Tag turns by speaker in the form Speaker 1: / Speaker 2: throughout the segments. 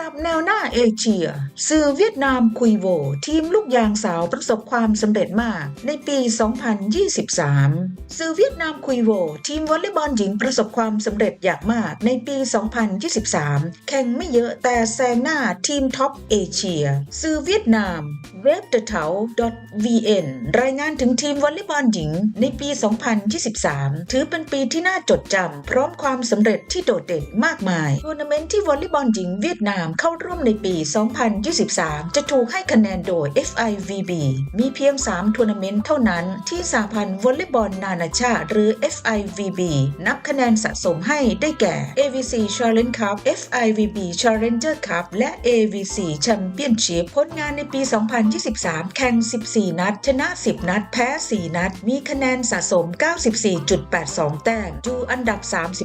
Speaker 1: ดับแนวหน้าเอเชีย สื่อเวียดนามคุยโว ทีมลูกยางสาวประสบความสำเร็จมากในปี 2023 สื่อเวียดนามคุยโว ทีมวอลเลย์บอลหญิงประสบความสำเร็จอย่างมากในปี 2023 แข่งไม่เยอะแต่แซงหน้าทีมท็อปเอเชีย สื่อเวียดนาม w e b t e t a o vn รายงานถึงทีมวอลเลย์บอลหญิงในปี 2023 ถือเป็นปีที่น่าจดจำพร้อมความสำเร็จที่โดดเด่นมากมายทัวร์นาเมนต์ที่วอลเลย์บอลหญิงเวียดนามเข้าร่วมในปี 2023 จะถูกให้คะแนนโดย FIVB มีเพียง 3 ทัวร์นาเมนต์เท่านั้นที่สาพันธ์วอลเลย์บอลนานาชาติ หรือ FIVB นับคะแนนสะสมให้ได้แก่ AVC Challenge Cup FIVB Challenger Cup และ AVC Championship ผลงานในปี 2023 แข่ง 14 นัด ชนะ 10 นัด แพ้ 4 นัด มีคะแนนสะสม 94.82 แต้มอยู่อันดับ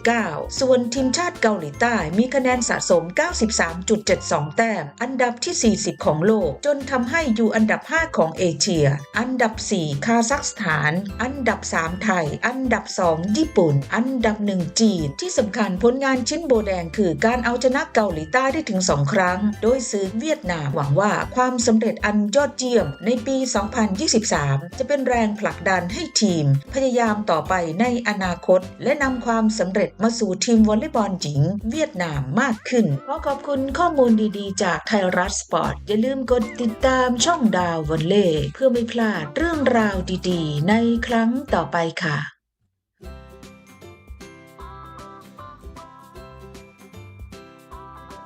Speaker 1: 39 ส่วนทีมชาติเกาหลีใต้มีคะแนนสะสม 93. 93.72 แต้ม อันดับที่ 40 ของโลก จนทำให้อยู่อันดับ 5 ของเอเชีย อันดับ 4 คาซัคสถาน อันดับ 3 ไทย อันดับ 2 ญี่ปุ่น อันดับ 1 จีน ที่สำคัญผลงานชิ้นโบแดงคือการเอาชนะเกาหลีใต้ได้ถึง 2 ครั้ง โดยสื่อเวียดนามหวังว่าความสำเร็จอันยอดเยี่ยมในปี 2023 จะเป็นแรงผลักดันให้ทีม พยายามต่อไปในอนาคต และนำความสำเร็จมาสู่ทีมวอลเลย์บอลหญิง เวียดนามมากขึ้น ขอขอบคุณข้อมูลดีๆ จากไทยรัฐสปอร์ต อย่าลืมกดติดตามช่องดาววอลเล่เพื่อไม่พลาดเรื่องราวดีๆ ในครั้งต่อไปค่ะ